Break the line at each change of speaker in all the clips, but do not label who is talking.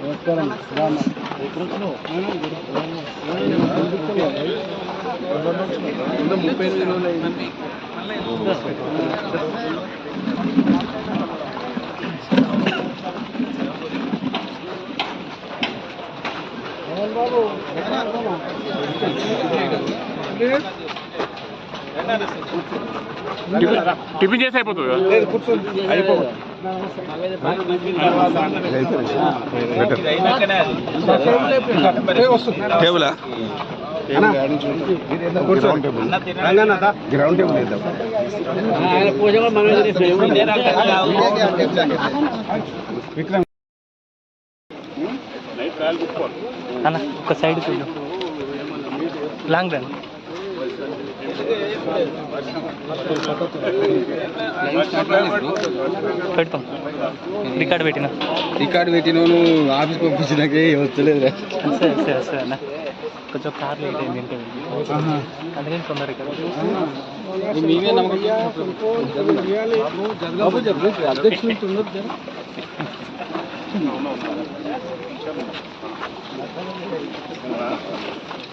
నమస్కారం ముప్పై ఎనిమిది రోజులు బాబు టిఫిన్ చేసి అయిపోతుంది? కదా
టేబులా గ్రౌండ్ టేబుల్ వేద్దాం
అన్న ఒక సైడ్ చూడు. Long run. పెడతాం. రికార్డ్ పెట్టిన.
రికార్డు పెట్టి నువ్వు ఆఫీస్ పంపించినాకే వస్తలేదు
సరే సరే సరే అన్న కొంచెం కార్ లేట్ అయింది ఇంటి అందుకని తొందర
మీవే నమ్మకం అధ్యక్షులు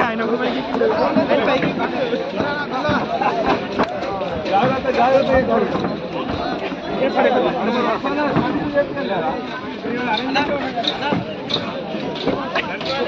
ఆయన జాగ్రత్త జాగ్రత్త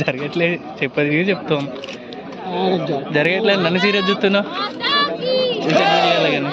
జరగట్లేదు చెప్పది చెప్తాం. జరగట్లేదు నన్ను సీరియస్ చూస్తున్నావు? ఏమన్నా?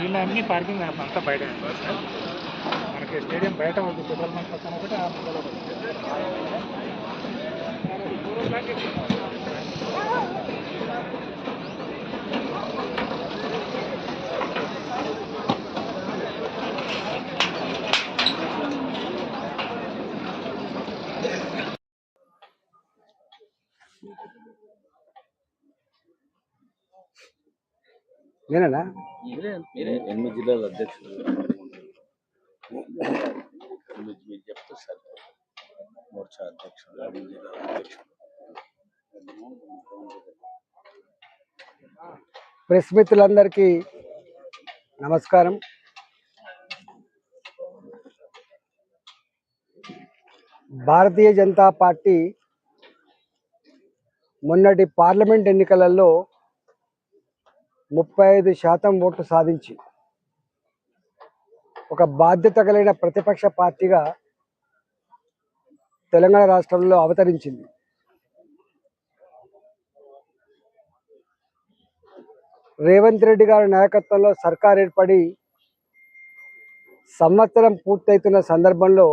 వీళ్ళ అన్ని పార్కింగ్ అంతా బయట మనకి స్టేడియం బయట ఉంది పెట్రోల్ బంక్ పక్కన ఒకటి ఆ ముందర ఒకటి.
నేనా
ఎనిమిది జిల్లాల అధ్యక్షులు. మీకు చెప్తే సార్. మోర్చా అధ్యక్షులు ఎనిమిది జిల్లాల అధ్యక్షులు.
ప్రెస్ మిత్రులందరికీ
నమస్కారం. భారతీయ జనతా పార్టీ మొన్నటి పార్లమెంట్ ఎన్నికలలో ముప్పై ఐదు శాతం ఓట్లు సాధించి ఒక బాధ్యత కలిగిన ప్రతిపక్ష పార్టీగా తెలంగాణ రాష్ట్రంలో అవతరించింది. రేవంత్ రెడ్డి గారి నాయకత్వంలో సర్కార్ ఏర్పడి సంవత్సరం పూర్తవుతున్న సందర్భంలో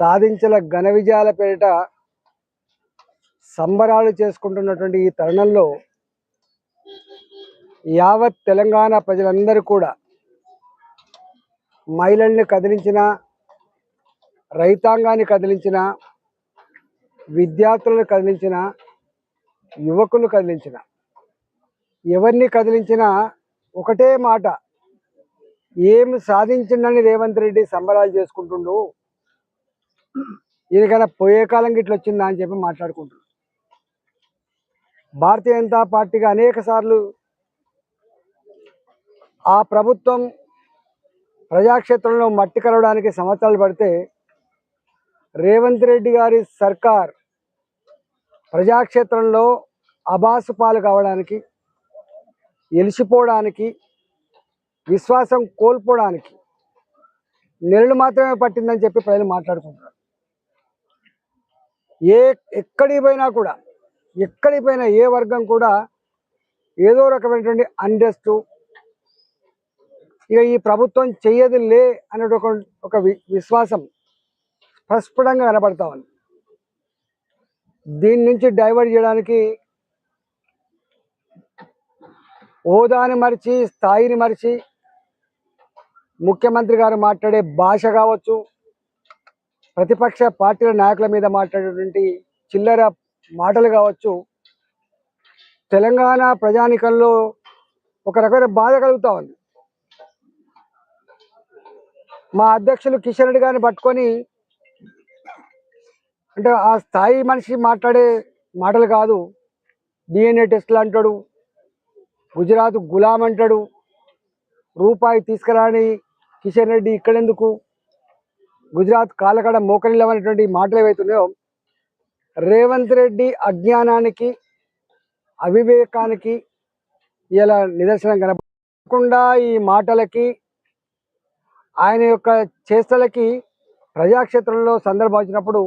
సాధించిన ఘన విజయాల పేరిట సంబరాలు చేసుకుంటున్నటువంటి ఈ తరుణంలో యావత్ తెలంగాణ ప్రజలందరూ కూడా మహిళల్ని కదిలించిన రైతాంగాన్ని కదిలించిన విద్యార్థులను కదిలించిన యువకులు కదిలించిన. ఎవరిని కదిలించినా ఒకటే మాట ఏం సాధించిండని రేవంత్ రెడ్డి సంబరాలు చేసుకుంటుండు. ఈయనకైనా పోయే కాలం గిట్ల వచ్చిందా అని చెప్పి మాట్లాడుకుంటున్నాడు. భారతీయ జనతా పార్టీగా అనేక సార్లు ఆ ప్రభుత్వం ప్రజాక్షేత్రంలో మట్టి కలవడానికి సంవత్సరాలు పడితే రేవంత్ రెడ్డి గారి సర్కార్ ప్రజాక్షేత్రంలో అబాసు పాలు కావడానికి ఎలిసిపోవడానికి విశ్వాసం కోల్పోవడానికి నెలలు మాత్రమే పట్టిందని చెప్పి ప్రజలు మాట్లాడుకుంటారు ఏ ఎక్కడికి పోయినా కూడా ఎక్కడికి పోయినా ఏ వర్గం కూడా ఏదో రకమైనటువంటి అండస్టు ఇక ఈ ప్రభుత్వం చెయ్యదు లే అనే ఒక ఒక వి- విశ్వాసం ప్రస్ఫుటంగా కనబడతా ఉంది. దీని నుంచి డైవర్ట్ చేయడానికి హోదాని మరిచి స్థాయిని మరిచి ముఖ్యమంత్రి గారు మాట్లాడే భాష కావచ్చు ప్రతిపక్ష పార్టీల నాయకుల మీద మాట్లాడేటువంటి చిల్లర మాటలు కావచ్చు తెలంగాణ ప్రజానికంలో ఒక రకమైన బాధ కలుగుతా ఉంది. మా అధ్యక్షులు కిషన్ రెడ్డి గారిని పట్టుకొని అంటే ఆ స్థాయి మనిషి మాట్లాడే మాటలు కాదు. డిఎన్ఏ టెస్టులు అంటాడు గుజరాత్ గులాం అంటాడు రూపాయి తీసుకురాని కిషన్ రెడ్డి ఇక్కడెందుకు? గుజరాత్ కాలకడ మోకరిల్లవనేటువంటి మాటలు ఏవైతున్నాయో రేవంత్ రెడ్డి అజ్ఞానానికి అవివేకానికి ఇలా నిదర్శనం కనపడకుండా ఈ మాటలకి ఆయన యొక్క చేష్టలకి ప్రజాక్షేత్రంలో సందర్భం వచ్చినప్పుడు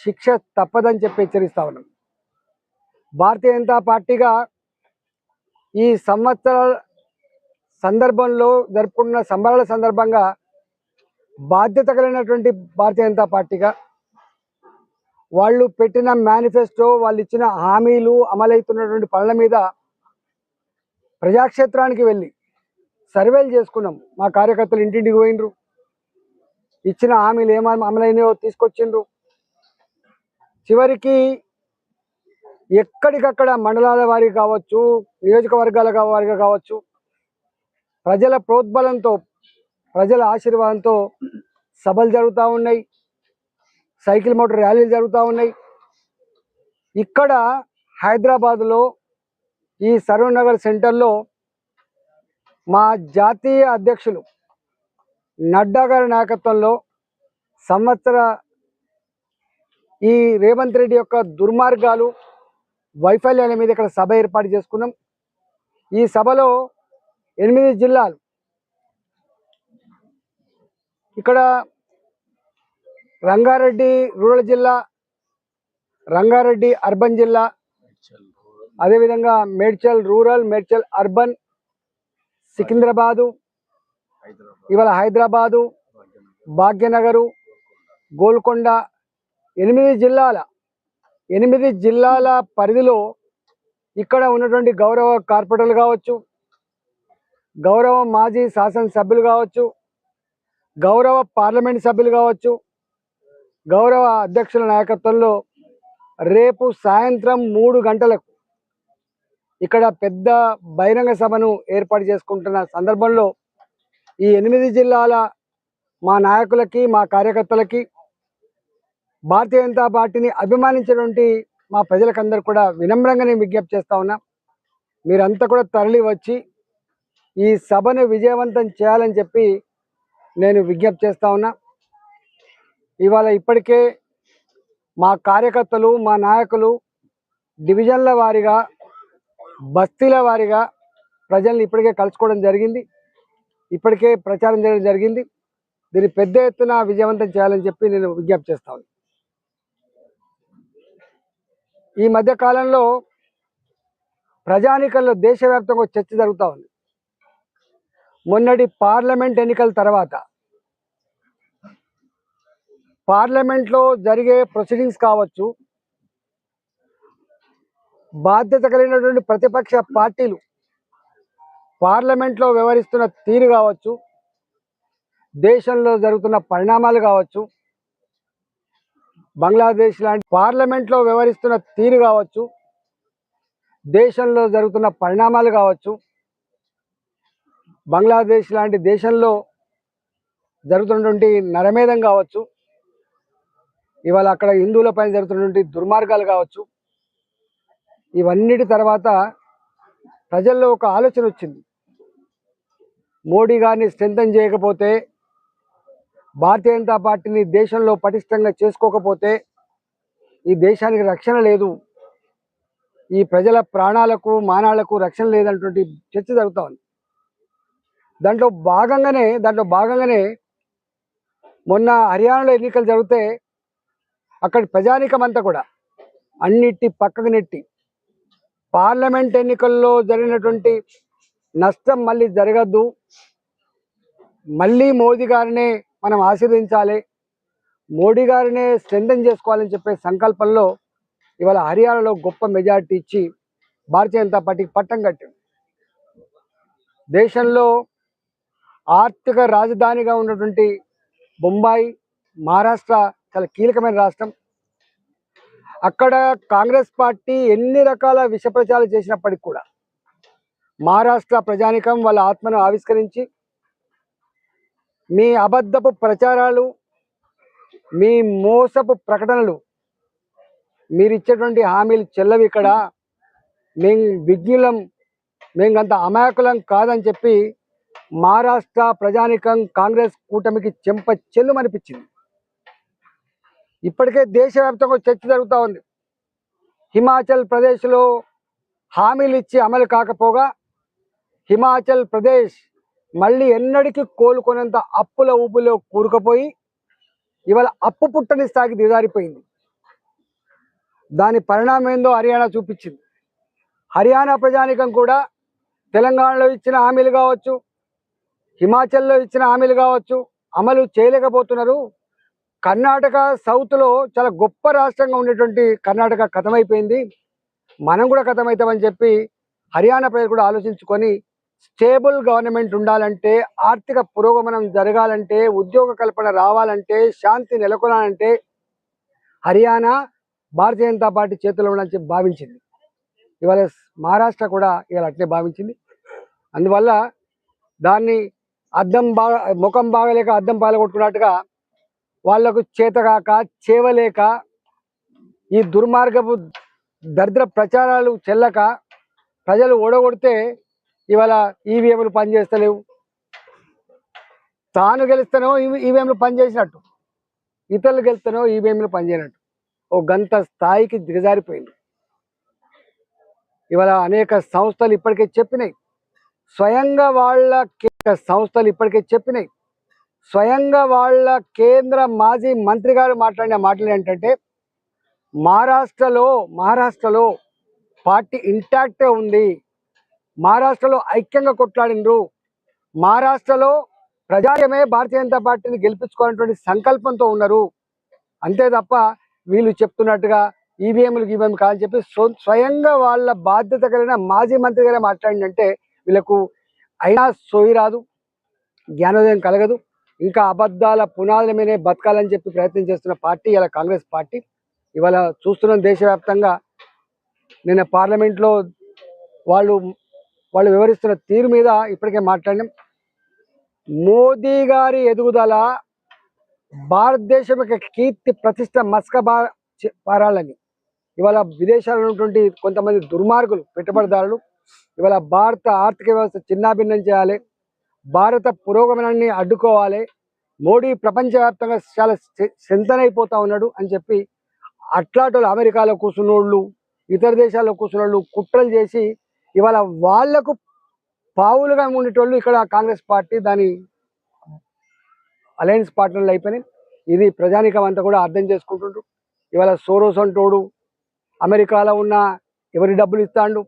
శిక్ష తప్పదని చెప్పి హెచ్చరిస్తా ఉన్నాం. భారతీయ జనతా పార్టీగా ఈ సంవత్సర సందర్భంలో జరుపుకున్న సంబరాల సందర్భంగా బాధ్యత కలిగినటువంటి భారతీయ జనతా పార్టీగా వాళ్ళు పెట్టిన మేనిఫెస్టో వాళ్ళు ఇచ్చిన హామీలు అమలవుతున్నటువంటి పనుల మీద ప్రజాక్షేత్రానికి వెళ్ళి సర్వేలు చేసుకున్నాం. మా కార్యకర్తలు ఇంటింటికి పోయినరు ఇచ్చిన హామీలు ఏమ అమలైనయో తీసుకొచ్చిండ్రు. చివరికి ఎక్కడికక్కడ మండలాల వారికి కావచ్చు నియోజకవర్గాల కా- వారిగా కావచ్చు ప్రజల ప్రోద్బలంతో ప్రజల ఆశీర్వాదంతో సభలు జరుగుతూ ఉన్నాయి. సైకిల్ మోటార్ ర్యాలీలు జరుగుతూ ఉన్నాయి. ఇక్కడ హైదరాబాద్లో ఈ సరూర్ నగర్ సెంటర్లో మా జాతీయ అధ్యక్షులు నడ్డా గారి నాయకత్వంలో సంవత్సర ఈ రేవంత్ రెడ్డి యొక్క దుర్మార్గాలు వైఫల్యాల మీద ఇక్కడ సభ ఏర్పాటు చేసుకున్నాం. ఈ సభలో ఎనిమిది జిల్లాలు ఇక్కడ రంగారెడ్డి రూరల్ జిల్లా రంగారెడ్డి అర్బన్ జిల్లా అదేవిధంగా మేడ్చల్ రూరల్ మేడ్చల్ అర్బన్ సికింద్రాబాదు ఇవాళ హైదరాబాదు భాగ్యనగరు గోల్కొండ ఎనిమిది జిల్లాల ఎనిమిది జిల్లాల పరిధిలో ఇక్కడ ఉన్నటువంటి గౌరవ కార్పొరేటర్లు కావచ్చు గౌరవ మాజీ శాసనసభ్యులు కావచ్చు గౌరవ పార్లమెంట్ సభ్యులు కావచ్చు గౌరవ అధ్యక్షుల నాయకత్వంలో రేపు సాయంత్రం మూడు గంటలకు ఇక్కడ పెద్ద బహిరంగ సభను ఏర్పాటు చేసుకుంటున్న సందర్భంలో ఈ ఎనిమిది జిల్లాల మా నాయకులకి మా కార్యకర్తలకి భారతీయ జనతా పార్టీని అభిమానించినటువంటి మా ప్రజలకందరూ కూడా వినమ్రంగా నేను విజ్ఞప్తి చేస్తా ఉన్నా. మీరంతా కూడా తరలి వచ్చి ఈ సభను విజయవంతం చేయాలని చెప్పి నేను విజ్ఞప్తి చేస్తా ఉన్నా. ఇవాళ ఇప్పటికే మా కార్యకర్తలు మా నాయకులు డివిజన్ల వారీగా బస్తీల వారీగా ప్రజల్ని ఇప్పటికే కలుసుకోవడం జరిగింది. ఇప్పటికే ప్రచారం చేయడం జరిగింది. దీన్ని పెద్ద ఎత్తున విజయవంతం చేయాలని చెప్పి నేను విజ్ఞప్తి చేస్తాను ఈ మధ్య కాలంలో ప్రజానికల్లో దేశవ్యాప్తంగా చర్చ జరుగుతూ ఉంది. మొన్నటి పార్లమెంట్ ఎన్నికల తర్వాత పార్లమెంట్లో జరిగే ప్రొసీడింగ్స్ కావచ్చు బాధ్యత కలిగినటువంటి ప్రతిపక్ష పార్టీలు పార్లమెంట్లో వ్యవహరిస్తున్న తీరు కావచ్చు దేశంలో జరుగుతున్న పరిణామాలు కావచ్చు బంగ్లాదేశ్ లాంటి పార్లమెంట్లో వ్యవహరిస్తున్న తీరు కావచ్చు దేశంలో జరుగుతున్న పరిణామాలు కావచ్చు బంగ్లాదేశ్ లాంటి దేశంలో జరుగుతున్నటువంటి నరమేధం కావచ్చు ఇవాళ అక్కడ హిందువులపైన జరుగుతున్నటువంటి దుర్మార్గాలు కావచ్చు ఇవన్నిటి తర్వాత ప్రజల్లో ఒక ఆలోచన వచ్చింది. మోడీ గారిని స్ట్రెంథన్ చేయకపోతే భారతీయ జనతా పార్టీని దేశంలో పటిష్టంగా చేసుకోకపోతే ఈ దేశానికి రక్షణ లేదు. ఈ ప్రజల ప్రాణాలకు మానాలకు రక్షణ లేదన్నటువంటి చర్చ జరుగుతూ ఉంది. దాంట్లో భాగంగానే దాంట్లో భాగంగానే మొన్న హర్యానాలో ఎన్నికలు జరిగితే అక్కడి ప్రజానికం అంతా కూడా అన్నిటి పక్కకు నెట్టి పార్లమెంట్ ఎన్నికల్లో జరిగినటువంటి నష్టం మళ్ళీ జరగద్దు. మళ్ళీ మోదీ గారినే మనం ఆశీర్వదించాలి. మోడీ గారినే స్ట్రెంథన్ చేసుకోవాలని చెప్పే సంకల్పంలో ఇవాళ హర్యానాలో గొప్ప మెజార్టీ ఇచ్చి భారతీయ జనతా పార్టీకి పట్టం కట్టింది. దేశంలో ఆర్థిక రాజధానిగా ఉన్నటువంటి బొంబాయి మహారాష్ట్ర చాలా కీలకమైన రాష్ట్రం. అక్కడ కాంగ్రెస్ పార్టీ ఎన్ని రకాల విష ప్రచారాలు చేసినప్పటికీ కూడా మహారాష్ట్ర ప్రజానికం వాళ్ళ ఆత్మను ఆవిష్కరించి మీ అబద్ధపు ప్రచారాలు మీ మోసపు ప్రకటనలు మీరు ఇచ్చేటువంటి హామీలు చెల్లవి ఇక్కడ. మేము విజ్ఞులం మేము అంత అమాయకులం కాదని చెప్పి మహారాష్ట్ర ప్రజానికం కాంగ్రెస్ కూటమికి చెంప చెల్లుమనిపించింది. ఇప్పటికే దేశవ్యాప్తంగా చర్చ జరుగుతూ ఉంది. హిమాచల్ ప్రదేశ్లో హామీలు ఇచ్చి అమలు కాకపోగా హిమాచల్ ప్రదేశ్ మళ్ళీ ఎన్నడికి కోలుకునేంత అప్పుల ఊపులో కూరుకుపోయి ఇవాళ అప్పు పుట్టని స్థాయికి దిగారిపోయింది. దాని పరిణామం ఏందో హర్యానా చూపించింది. హర్యానా ప్రజానికం కూడా తెలంగాణలో ఇచ్చిన హామీలు కావచ్చు హిమాచల్లో ఇచ్చిన హామీలు కావచ్చు అమలు చేయలేకపోతున్నారు. కర్ణాటక సౌత్లో చాలా గొప్ప రాష్ట్రంగా ఉండేటువంటి కర్ణాటక కథమైపోయింది. మనం కూడా కథమవుతామని చెప్పి హర్యానా ప్రజలు కూడా ఆలోచించుకొని స్టేబుల్ గవర్నమెంట్ ఉండాలంటే ఆర్థిక పురోగమనం జరగాలంటే ఉద్యోగ కల్పన రావాలంటే శాంతి నెలకొనాలంటే హర్యానా భారతీయ జనతా పార్టీ చేతిలో ఉండాలని చెప్పి భావించింది. ఇవాళ మహారాష్ట్ర కూడా ఇవాళ అట్లే భావించింది. అందువల్ల దాన్ని అద్దం బాగా ముఖం బాగలేక అద్దం పాలగొట్టుకున్నట్టుగా వాళ్ళకు చేతగాక చేవలేక ఈ దుర్మార్గపు దరిద్ర ప్రచారాలు చెల్లక ప్రజలు ఓడగొడితే ఇవాళ ఈవీఎంలు పనిచేస్తలేవు. తాను గెలిస్తేనో ఈవీఎంలు పనిచేసినట్టు. ఇతరులు గెలుస్తానో ఈవీఎంలు పనిచేయనట్టు. ఓ గంత స్థాయికి దిగజారిపోయింది. ఇవాళ అనేక సంస్థలు ఇప్పటికే చెప్పినాయి. స్వయంగా వాళ్ళ సంస్థలు ఇప్పటికే చెప్పినాయి. స్వయంగా వాళ్ళ కేంద్ర మాజీ మంత్రి గారు మాట్లాడిన మాటలు ఏంటంటే మహారాష్ట్రలో మహారాష్ట్రలో పార్టీ ఇంటాక్టే ఉంది. మహారాష్ట్రలో ఐక్యంగా కొట్లాడినరు మహారాష్ట్రలో ప్రజాయమే భారతీయ జనతా పార్టీని గెలిపించుకోవాలనేటువంటి సంకల్పంతో ఉన్నారు. అంతే తప్ప వీళ్ళు చెప్తున్నట్టుగా ఈవీఎంలు ఈవీఎం కాదని చెప్పి స్వయంగా వాళ్ళ బాధ్యత కలిగిన మాజీ మంత్రి గారే మాట్లాడిందంటే వీళ్ళకు అయినా సోయి రాదు జ్ఞానోదయం కలగదు. ఇంకా అబద్ధాల పునాదుల మీదే బతకాలని చెప్పి ప్రయత్నం చేస్తున్న పార్టీ ఇలా కాంగ్రెస్ పార్టీ. ఇవాళ చూస్తున్నాం దేశవ్యాప్తంగా నిన్న పార్లమెంట్లో వాళ్ళు వాళ్ళు వివరిస్తున్న తీరు మీద ఇప్పటికే మాట్లాడినాం. మోదీ గారి ఎదుగుదల భారతదేశం యొక్క కీర్తి ప్రతిష్ట మస్క చే- పారాలని. ఇవాళ విదేశాల్లో ఉన్నటువంటి కొంతమంది దుర్మార్గులు పెట్టుబడిదారులు ఇవాళ భారత ఆర్థిక వ్యవస్థ చిన్నాభిన్నం చేయాలి. భారత పురోగమనాన్ని అడ్డుకోవాలి. మోడీ ప్రపంచవ్యాప్తంగా చాలా చింతనైపోతా ఉన్నాడు అని చెప్పి అట్లాంటి అమెరికాలో కూర్చున్నోళ్ళు ఇతర దేశాల్లో కూర్చున్నోళ్ళు కుట్రలు చేసి ఇవాళ వాళ్ళకు పావులుగా ఉండేటోళ్ళు ఇక్కడ కాంగ్రెస్ పార్టీ దాని అలయన్స్ పార్టీలు అయిపోయినాయి. ఇది ప్రజానికం అంతా కూడా అర్థం చేసుకుంటుండ్రు. ఇవాళ సోరోస్ అంటోడు అమెరికాలో ఉన్న ఎవరి డబ్బులు ఇస్తాండు?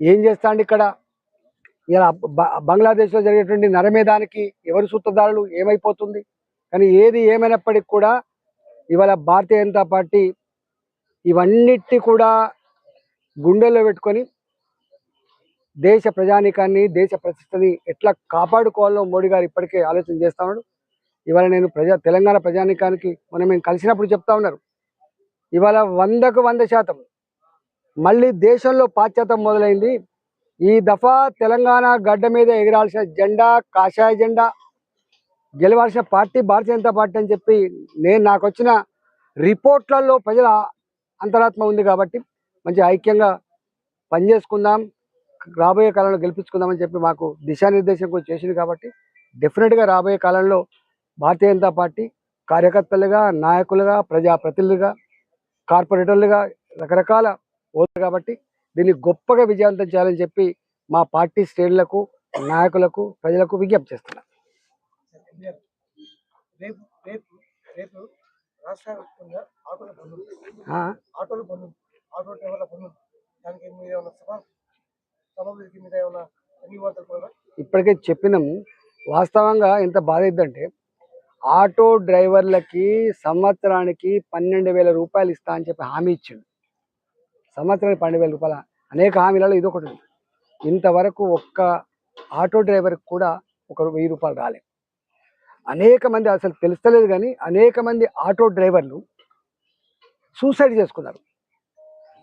ఏం చేస్తాండు ఇక్కడ? ఇలా బ- బంగ్లాదేశ్లో జరిగేటువంటి నరమేధానికి ఎవరు సూత్రధారులు ఏమైపోతుంది? కానీ ఏది ఏమైనప్పటికీ కూడా ఇవాళ భారతీయ జనతా పార్టీ ఇవన్నిటి కూడా గుండెల్లో పెట్టుకొని దేశ ప్రజానికాన్ని దేశ ప్రతిష్టని ఎట్లా కాపాడుకోవాలో మోడీ గారు ఇప్పటికే ఆలోచన చేస్తా ఉన్నాడు. ఇవాళ నేను ప్రజా తెలంగాణ ప్రజానికానికి మనం మేము కలిసినప్పుడు చెప్తా ఉన్నారు. ఇవాళ వందకు వంద శాతం మళ్ళీ దేశంలో పాశ్చాత్యం మొదలైంది. ఈ దఫా తెలంగాణ గడ్డ మీద ఎగరాల్సిన జెండా కాషాయ జెండా గెలవాల్సిన పార్టీ భారతీయ జనతా పార్టీ అని చెప్పి నేను నాకు వచ్చిన రిపోర్ట్లలో ప్రజల అంతరాత్మ ఉంది కాబట్టి మంచి ఐక్యంగా పనిచేసుకుందాం రాబోయే కాలంలో గెలిపించుకుందామని చెప్పి మాకు దిశానిర్దేశం కూడా చేసింది కాబట్టి డెఫినెట్గా రాబోయే కాలంలో భారతీయ జనతా పార్టీ కార్యకర్తలుగా నాయకులుగా ప్రజాప్రతినిధులుగా కార్పొరేటర్లుగా రకరకాల ఓదు కాబట్టి దీన్ని గొప్పగా విజయవంతం చేయాలని చెప్పి మా పార్టీ శ్రేణులకు నాయకులకు ప్రజలకు విజ్ఞప్తి చేస్తున్నాను
కూడా
ఇప్పటికే చెప్పినాము వాస్తవంగా ఎంత బాధ అయిద్దంటే ఆటో డ్రైవర్లకి సంవత్సరానికి పన్నెండు వేల రూపాయలు ఇస్తా అని చెప్పి హామీ ఇచ్చిండు. సంవత్సరానికి పన్నెండు వేల రూపాయల అనేక హామీలలో ఇది ఒకటి ఉంది. ఇంతవరకు ఒక్క ఆటో డ్రైవర్కి కూడా ఒక వెయ్యి రూపాయలు రాలేదు అనేక మంది అసలు తెలుస్తలేదు కానీ అనేక మంది ఆటో డ్రైవర్లు సూసైడ్ చేసుకున్నారు.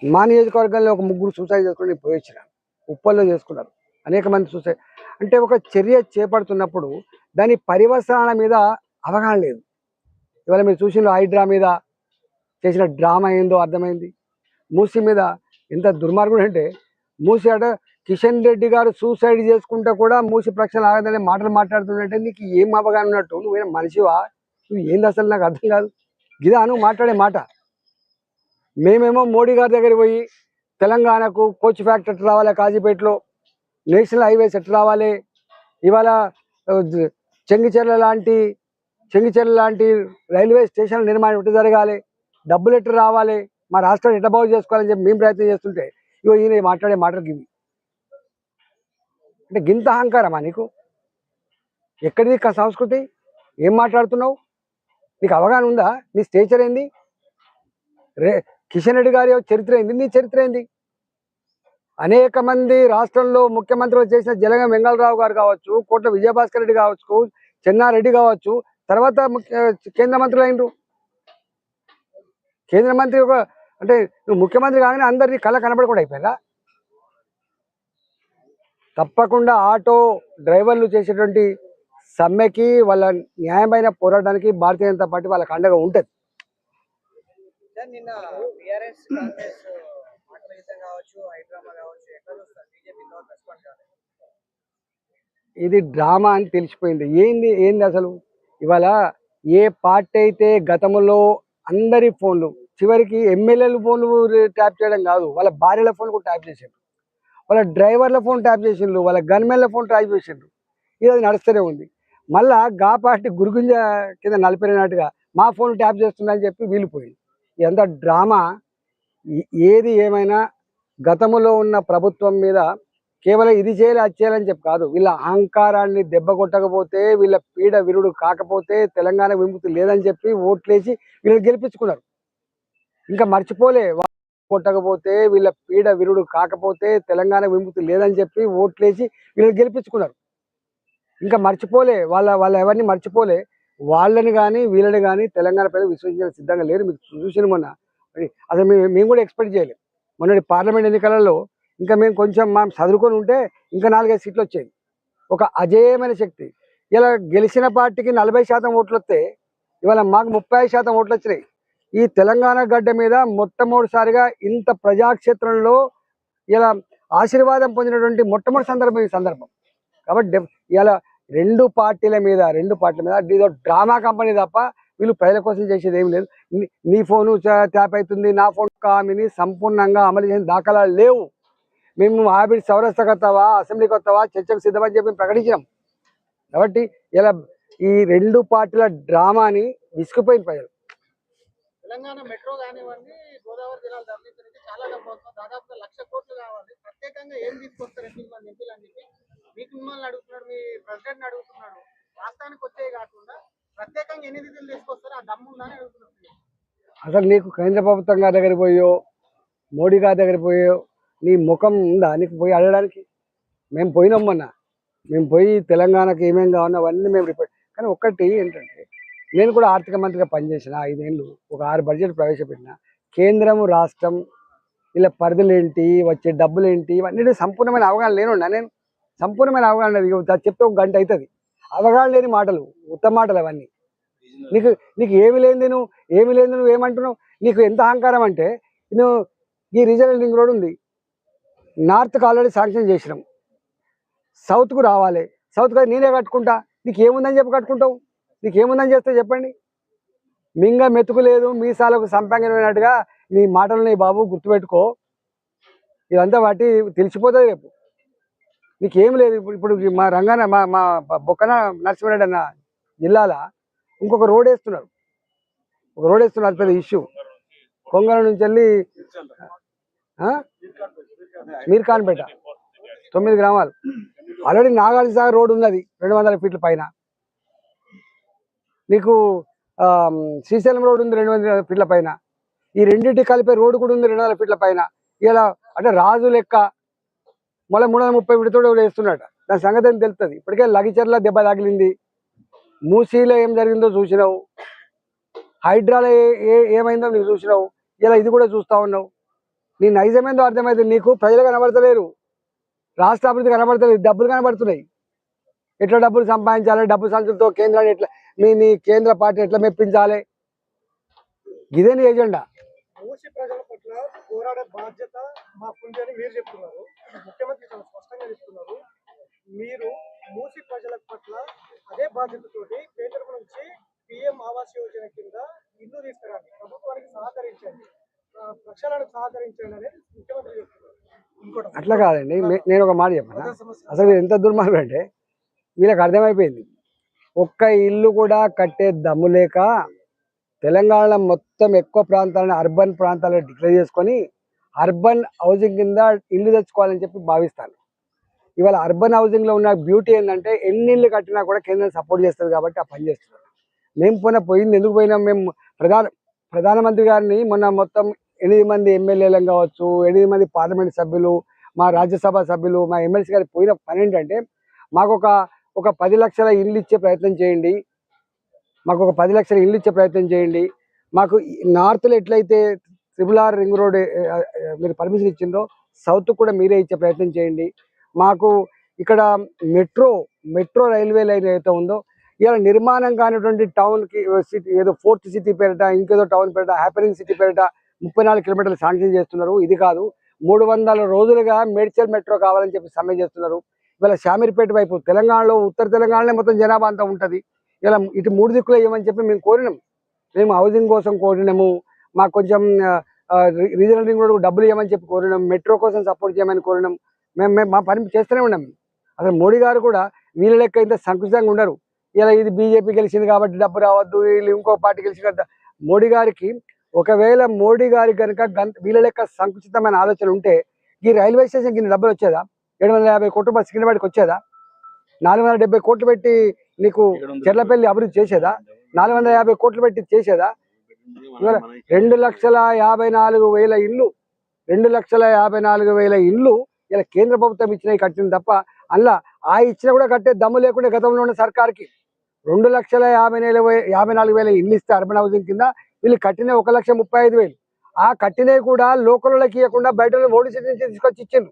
మా నియోజకవర్గంలో ఒక ముగ్గురు సూసైడ్ చేసుకుని పోయి ఉప్పల్లో చేసుకున్నారు. అనేక మంది సూసైడ్ అంటే ఒక చర్య చేపడుతున్నప్పుడు దాని పరివసాన మీద అవగాహన లేదు. ఇవాళ మీరు చూసిన హైడ్రా మీద చేసిన డ్రామా ఏందో అర్థమైంది. మూసి మీద ఎంత దుర్మార్గుడు అంటే మూసి అట కిషన్ రెడ్డి గారు సూసైడ్ చేసుకుంటే కూడా మూసి ప్రక్షణ ఆగదనే మాటలు మాట్లాడుతుందంటే నీకు ఏం అవగాహన ఉన్నట్టు? నువ్వు మనిషివా? నువ్వు ఏంది అసలు నాకు అర్థం కాదు. గిదా నువ్వు మాట్లాడే మాట. మేమేమో మోడీ గారి దగ్గర పోయి తెలంగాణకు కోచ్ ఫ్యాక్టరీ ఎట్లా రావాలి? కాజీపేటలో నేషనల్ హైవేస్ ఎట్లా రావాలి? ఇవాళ చెంగిచెర్ల లాంటి చెంగిచెర్ల లాంటి రైల్వే స్టేషన్ నిర్మాణం ఎట్లా జరగాలి? డబ్బులు ఎట్లా రావాలి? మా రాష్ట్రం ఎట్లా బాగు చేసుకోవాలని చెప్పి మేము ప్రయత్నం చేస్తుంటే ఇవో ఈయన మాట్లాడే మాటలకి ఇవి అంటే గింత అహంకారమా నీకు? ఎక్కడిది సంస్కృతి? ఏం మాట్లాడుతున్నావు? నీకు అవగాహన ఉందా? నీ స్టేచర్ ఏంది? రే కిషన్ రెడ్డి గారి చరిత్ర ఏంది? నీ చరిత్ర ఏంది? అనేక మంది రాష్ట్రంలో ముఖ్యమంత్రులు చేసిన జలగం వెంగళరావు గారు కావచ్చు కోట్ల విజయభాస్కర్ రెడ్డి కావచ్చు చెన్నారెడ్డి కావచ్చు తర్వాత ముఖ్య కేంద్ర మంత్రులు అయినరు కేంద్ర మంత్రి ఒక అంటే నువ్వు ముఖ్యమంత్రి కాగానే అందరినీ కళ్ళ కనబడకుండా అయిపోయిందా తప్పకుండా ఆటో డ్రైవర్లు చేసేటువంటి సమ్మెకి వాళ్ళ న్యాయమైన పోరాటానికి భారతీయ జనతా పార్టీ వాళ్ళకి అండగా ఉంటుంది. ఇది డ్రామా అని తెలిసిపోయింది. ఏంది ఏంది అసలు? ఇవాళ ఏ పార్టీ అయితే గతంలో అందరి ఫోన్లు చివరికి ఎమ్మెల్యేల ఫోన్లు ట్యాప్ చేయడం కాదు వాళ్ళ భార్యల ఫోన్ కూడా ట్యాప్ చేసిండ్రు. వాళ్ళ డ్రైవర్ల ఫోన్ ట్యాప్ చేసిండ్రు వాళ్ళ గన్మెన్ల ఫోన్ ట్యాప్ చేసిండ్రు. ఇది అది నడుస్తూనే ఉంది. మళ్ళా గా పార్టీ గురుగుంజ కింద నలిపినట్టుగా మా ఫోన్ ట్యాప్ చేస్తుందని చెప్పి వీలిపోయింది. ఎంత డ్రామా. ఏది ఏమైనా గతంలో ఉన్న ప్రభుత్వం మీద కేవలం ఇది చేయాలి అది చేయాలని చెప్పి కాదు. వీళ్ళ అహంకారాన్ని దెబ్బ కొట్టకపోతే వీళ్ళ పీడ విరుడు కాకపోతే తెలంగాణ విముక్తి లేదని చెప్పి ఓట్లేసి వీళ్ళని గెలిపించుకున్నారు. ఇంకా మర్చిపోలే. కొట్టకపోతే వీళ్ళ పీడ విరుడు కాకపోతే తెలంగాణ విముక్తి లేదని చెప్పి ఓట్లేసి వీళ్ళు గెలిపించుకున్నారు. ఇంకా మర్చిపోలే. వాళ్ళ వాళ్ళ ఎవరిని మర్చిపోలే. వాళ్ళని కానీ వీళ్ళని కానీ తెలంగాణ ప్రజలు విశ్వసించడానికి సిద్ధంగా లేరు. మీకు చూసిన మొన్న అసలు మేము మేము కూడా ఎక్స్పెక్ట్ చేయలేము మొన్నటి పార్లమెంట్ ఎన్నికలలో ఇంకా మేము కొంచెం మనం చదువుకొని ఉంటే ఇంకా నాలుగైదు సీట్లు వచ్చాయి. ఒక అజేయమైన శక్తి. ఇలా గెలిచిన పార్టీకి నలభై శాతం ఓట్లు వస్తే ఇవాళ మాకు ముప్పై శాతం ఓట్లు వచ్చినాయి. ఈ తెలంగాణ గడ్డ మీద మొట్టమొదటిసారిగా ఇంత ప్రజాక్షేత్రంలో ఇలా ఆశీర్వాదం పొందినటువంటి మొట్టమొదటి సందర్భం ఈ సందర్భం. కాబట్టి ఇలా రెండు పార్టీల మీద రెండు పార్టీల మీద ఇదో డ్రామా కంపెనీ తప్ప వీళ్ళు ప్రజల కోసం చేసేది ఏం లేదు. నీ- ఫోను చా- ట్యాప్ అవుతుంది నా ఫోన్ హామీని సంపూర్ణంగా అమలు చేసిన దాఖలాలు లేవు. మేము హాబిట్ సౌరస్థకు వస్తావా అసెంబ్లీకి వస్తావా చర్చకు సిద్ధమని చెప్పి ప్రకటించినాం. కాబట్టి ఇలా ఈ రెండు పార్టీల డ్రామాని విసుకుపోయిన ప్రజలు.
తెలంగాణ మెట్రో కానివ్వండి గోదావరి జిల్లాల ధరలించడానికి చాలా డబ్బు అవుతుంది. దాదాపుగా లక్ష కోట్లు కావాలి. ప్రత్యేకంగా ఏం తీసుకొస్తారు ఎనిమిది మంది ఎంపీలు అని చెప్పి మీకు మిమ్మల్ని అడుగుతున్నాడు మీ ప్రెసిడెంట్ అడుగుతున్నాడు. రాష్ట్రానికి వచ్చేవి కాకుండా ప్రత్యేకంగా ఎన్ని నిధులు తీసుకొస్తారు ఆ దమ్ము ఉందని అడుగుతున్నాడు.
అసలు నీకు కేంద్ర ప్రభుత్వం గారి దగ్గరికి పోయో మోడీ గారి దగ్గరికి పోయో నీ ముఖం ఉందా? నీకు పోయి అడగడానికి? మేము పోయినాం మొన్న. మేము పోయి తెలంగాణకి ఏమేం కావాలో అవన్నీ మేము రిపోర్ట్ కానీ ఒక్కటి ఏంటంటే నేను కూడా ఆర్థిక మంత్రిగా పనిచేసిన ఐదేళ్ళు ఒక ఆరు బడ్జెట్ ప్రవేశపెట్టిన. కేంద్రం రాష్ట్రం ఇలా పరిధులు ఏంటి వచ్చే డబ్బులు ఏంటి ఇవన్నీ సంపూర్ణమైన అవగాహన లేనున్నా నేను. సంపూర్ణమైన అవగాహన చెప్తే ఒక గంట అవుతుంది అవగాహన లేని మాటలు ఉత్తమ మాటలు అవన్నీ. నీకు నీకు ఏమి లేనిది నువ్వు ఏమి లేనిది నువ్వు ఏమంటున్నావు? నీకు ఎంత అహంకారం అంటే నువ్వు ఈ రీజనల్ రింగ్ రోడ్ ఉంది. నార్త్కి ఆల్రెడీ శాంక్షన్ చేసినాం. సౌత్కు రావాలి. సౌత్కి నేనే కట్టుకుంటా. నీకు ఏముందని చెప్పి కట్టుకుంటావు? నీకు ఏముందని చేస్తే చెప్పండి. మింగ మెతుకు లేదు మీసాలకు సంపంగమైనట్టుగా నీ మాటలని బాబు గుర్తుపెట్టుకో. ఇదంతా వాటి తెలిసిపోతుంది రేపు. నీకేం లేదు ఇప్పుడు ఇప్పుడు మా రంగాన మా మా బొక్కన నరసింహారెడ్డి అన్న జిల్లాల ఇంకొక రోడ్ వేస్తున్నారు. ఒక రోడ్ వేస్తున్నారు పెద్ద ఇష్యూ. కొంగల నుంచి వెళ్ళి మీర్ఖాన్పేట తొమ్మిది గ్రామాలు. ఆల్రెడీ నాగార్జున రోడ్ ఉన్నది రెండు వందల ఫీట్ల పైన. నీకు ఆ, శ్రీశైలం రోడ్ ఉంది రెండు వందల ఫీట్ల పైన. ఈ రెండింటి కలిపే రోడ్డు కూడా ఉంది రెండు వందల ఫీట్ల పైన. ఇలా అంటే రాజు లెక్క మళ్ళీ మూడు వందల ముప్పై ఫీట్తో వేస్తున్నాడు దాని సంగతి ఏం తెలుస్తుంది ఇప్పటికే లగిచర్ల దెబ్బ తగిలింది. మూసీలో ఏం జరిగిందో చూసినావు. హైడ్రాలో ఏ ఏమైందో నీకు చూసినావు. ఇలా ఇది కూడా చూస్తా ఉన్నావు. నీ నైజమేందో అర్థమైంది నీకు ప్రజలు కనబడతలేరు. రాష్ట్ర అభివృద్ధి కనబడతలేదు. డబ్బులు కనబడుతున్నాయి. ఎట్లా డబ్బులు సంపాదించాలి? డబ్బు సంచులతో కేంద్రాన్ని ఎట్లా మీ నీ కేంద్ర పార్టీ ఎట్లా మెప్పించాలి? ఇదే నీ ఎజెండా?
మూసి ప్రజల పట్ల పోరాడే బాధ్యత మాకుంది అని మీరు చెప్తున్నారు. ముఖ్యమంత్రి చాలా స్పష్టంగా చెప్తున్నారు. మీరు మూసి ప్రజల పట్ల అదే బాధ్యతతోటి కేంద్రం నుంచి పిఎం ఆవాస్ యోజన కింద ఇల్లు తీసుకురండి. ప్రభుత్వానికి సహకరించండి. ఆ, ప్రక్షాళనకు సహకరించండి అనేది ముఖ్యమంత్రి చెప్తున్నారు.
అట్లా కాదండి. నేను ఒక మాట చెప్పనా? అసలు ఎంత దుర్మార్గం అంటే వీళ్ళకి అర్థమైపోయింది. ఒక్క ఇల్లు కూడా కట్టే దమ్ము లేక తెలంగాణ మొత్తం ఎక్కువ ప్రాంతాలను అర్బన్ ప్రాంతాలను డిక్లేర్ చేసుకొని అర్బన్ హౌసింగ్ కింద ఇల్లు తెచ్చుకోవాలని చెప్పి భావిస్తాను ఇవాళ అర్బన్ హౌసింగ్లో ఉన్న బ్యూటీ ఏంటంటే ఎన్ని ఇల్లు కట్టినా కూడా కేంద్రం సపోర్ట్ చేస్తుంది కాబట్టి ఆ పని చేస్తున్నారు. మేము పోయినా పోయింది ఎందుకు పోయినాం మేము? ప్రధాన ప్రధానమంత్రి గారిని మొన్న మొత్తం ఎనిమిది మంది ఎమ్మెల్యేలం కావచ్చు ఎనిమిది మంది పార్లమెంట్ సభ్యులు మా రాజ్యసభ సభ్యులు మా ఎమ్మెల్సీ గారికి పోయిన పని ఏంటంటే మాకు ఒక ఒక పది లక్షల ఇల్లు ఇచ్చే ప్రయత్నం చేయండి. మాకు ఒక పది లక్షల ఇల్లు ఇచ్చే ప్రయత్నం చేయండి. మాకు నార్త్లో ఎట్లయితే త్రిబుల్ ఆర్ రింగ్ రోడ్ మీరు పర్మిషన్ ఇచ్చిందో సౌత్ కూడా మీరే ఇచ్చే ప్రయత్నం చేయండి. మాకు ఇక్కడ మెట్రో మెట్రో రైల్వే లైన్ ఏదైతే ఉందో ఇలా నిర్మాణం కానిటువంటి టౌన్కి సిటీ ఏదో ఫోర్త్ సిటీ పేరిట ఇంకేదో టౌన్ పేరిట హ్యాపీనింగ్ సిటీ పేరిట ముప్పై నాలుగు కిలోమీటర్లు శాంక్షన్ చేస్తున్నారు. ఇది కాదు మూడు వందల రోజులుగా మేడ్చల్ మెట్రో కావాలని చెప్పి సమ్మె చేస్తున్నారు. ఇవాళ శామీర్పేట వైపు తెలంగాణలో ఉత్తర తెలంగాణలో మొత్తం జనాభా అంతా ఉంటుంది. ఇలా ఇటు మూడు దిక్కులు ఏమని చెప్పి మేము కోరినాం. మేము హౌసింగ్ కోసం కోరినాము. మాకు కొంచెం రీజనల్ రింగ్ రోడ్ డబ్బులు ఇవ్వమని చెప్పి కోరినాం. మెట్రో కోసం సపోర్ట్ చేయమని కోరినాం. మేము మేము మా పని చేస్తూనే ఉన్నాం. అసలు మోడీ గారు కూడా వీళ్ళ లెక్క ఇంత సంకుచితంగా ఉండరు. ఇలా ఇది బీజేపీ గెలిచింది కాబట్టి డబ్బు రావద్దు వీళ్ళు ఇంకో పార్టీ గెలిచిన మోడీ గారికి ఒకవేళ మోడీ గారికి కనుక గంత వీళ్ళ లెక్క సంకుచితమైన ఆలోచన ఉంటే ఈ రైల్వే స్టేషన్కి ఇన్ని డబ్బులు వచ్చేదా? ఏడు వందల యాభై కోట్ల రూపాయలు సికింద్రాబాద్కి వచ్చేదా? నాలుగు వందల డెబ్బై కోట్లు పెట్టి నీకు చెర్లపల్లి అభివృద్ధి చేసేదా? నాలుగు వందల యాభై కోట్లు పెట్టి చేసేదా? రెండు లక్షల యాభై నాలుగు వేల ఇల్లు రెండు లక్షల యాభై నాలుగు వేల ఇల్లు ఇలా కేంద్ర ప్రభుత్వం ఇచ్చినవి కట్టింది తప్ప అందులో ఆ ఇచ్చినా కూడా కట్టే దమ్ము లేకుండా గతంలో ఉన్న సర్కార్కి. రెండు లక్షల యాభై నెల యాభై నాలుగు వేల ఇల్లు ఇస్తే అర్బన్ హౌసింగ్ కింద వీళ్ళు కట్టిన ఒక లక్ష ముప్పై ఐదు వేలు. ఆ కట్టినవి కూడా లోకల్లోకి ఇవ్వకుండా బయట ఓడి నుంచి తీసుకొచ్చి ఇచ్చిండ్రు.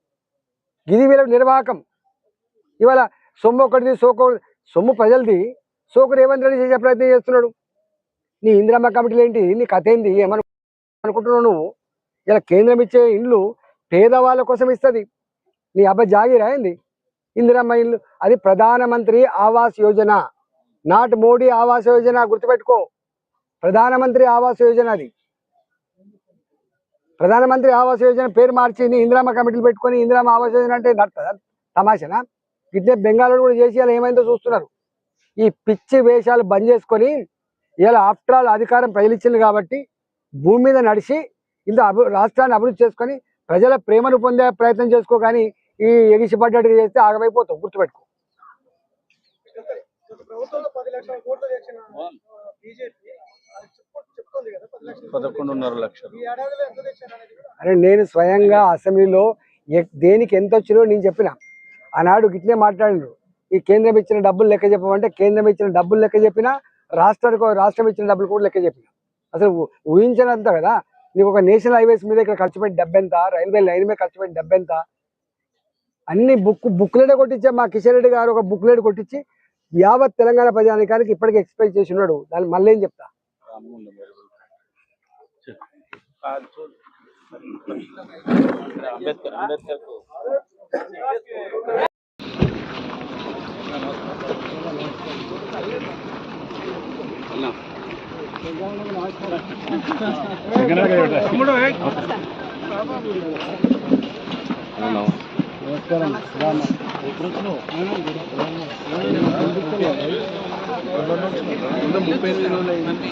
గిది వీళ్ళ నిర్వాహకం. ఇవాళ సొమ్ము ఒకటిది సోకు సొమ్ము ప్రజలది. సోకు రేవంత్ రెడ్డి చేసే ప్రయత్నం చేస్తున్నాడు. నీ ఇందిరమ్మ కమిటీలు ఏంటి? నీ కథ ఏంది? ఏమను అనుకుంటున్నావు నువ్వు? ఇలా కేంద్రం ఇచ్చే ఇండ్లు పేదవాళ్ళ కోసం ఇస్తుంది. నీ అబ్బ జాగిరా ఏంది? ఇందిరమ్మ ఇల్లు అది ప్రధానమంత్రి ఆవాస్ యోజన. నాట్ మోడీ ఆవాస్ యోజన గుర్తుపెట్టుకో. ప్రధానమంత్రి ఆవాస్ యోజన అది. ప్రధానమంత్రి ఆవాస్ యోజన పేరు మార్చి ఇందిరామ కమిటీలు పెట్టుకొని ఇందిరామ ఆవాస్ యోజన అంటే తమాషనా? ఇట్లే బెంగాల్లో కూడా చేసి ఇలా ఏమైందో చూస్తున్నారు. ఈ పిచ్చి వేషాలు బంద్ చేసుకొని ఇలా ఆఫ్టర్ ఆల్ అధికారం ప్రజలిచ్చింది కాబట్టి భూమి మీద నడిచి ఇంత అభి రాష్ట్రాన్ని అభివృద్ధి చేసుకొని ప్రజల ప్రేమను పొందే ప్రయత్నం చేసుకో కానీ ఈ ఎగిసిపడ్డట్టుగా చేస్తే ఆగమైపోతావు. గుర్తుపెట్టుకో.
ప్రభుత్వంలో పది లక్షల కోట్లు తెచ్చిన బీజేపీ అది చెప్పు చెప్తుంది కదా పది లక్షల కోట్లు
పదకొండున్నర లక్షలు.
అరే నేను స్వయంగా అసెంబ్లీలో దేనికి ఎంత వచ్చినో నేను చెప్పిన. ఆనాడు గిట్లే మాట్లాడిండ్రు ఈ కేంద్రం ఇచ్చిన డబ్బులు లెక్క చెప్పమంటే కేంద్రం ఇచ్చిన డబ్బులు లెక్క చెప్పిన రాష్ట్రానికి రాష్ట్రం ఇచ్చిన డబ్బులు కూడా లెక్క చెప్పిన. అసలు ఊ- ఊహించనంత కదా. నీకు ఒక నేషనల్ హైవేస్ మీద ఇక్కడ ఖర్చు పెట్టి డబ్బెంత రైల్వే లైన్ మీద ఖర్చు పెట్టి డబ్బెంత అన్ని బుక్ బుక్లెట్ కొట్టించే మా కిషన్ రెడ్డి గారు ఒక బుక్లెట్ కొట్టించి యావత్ తెలంగాణ ప్రజానికానికి ఇప్పటికీ ఎక్స్పెక్ట్ చేసి ఉన్నాడు. దాన్ని మళ్ళీ ఏం చెప్తా?
రామగుండం మెరుగులు. కాదు చూడు. అంబేద్కర్ అంబేద్కర్
ముప్పై ఎనిమిది రోజులు అయింది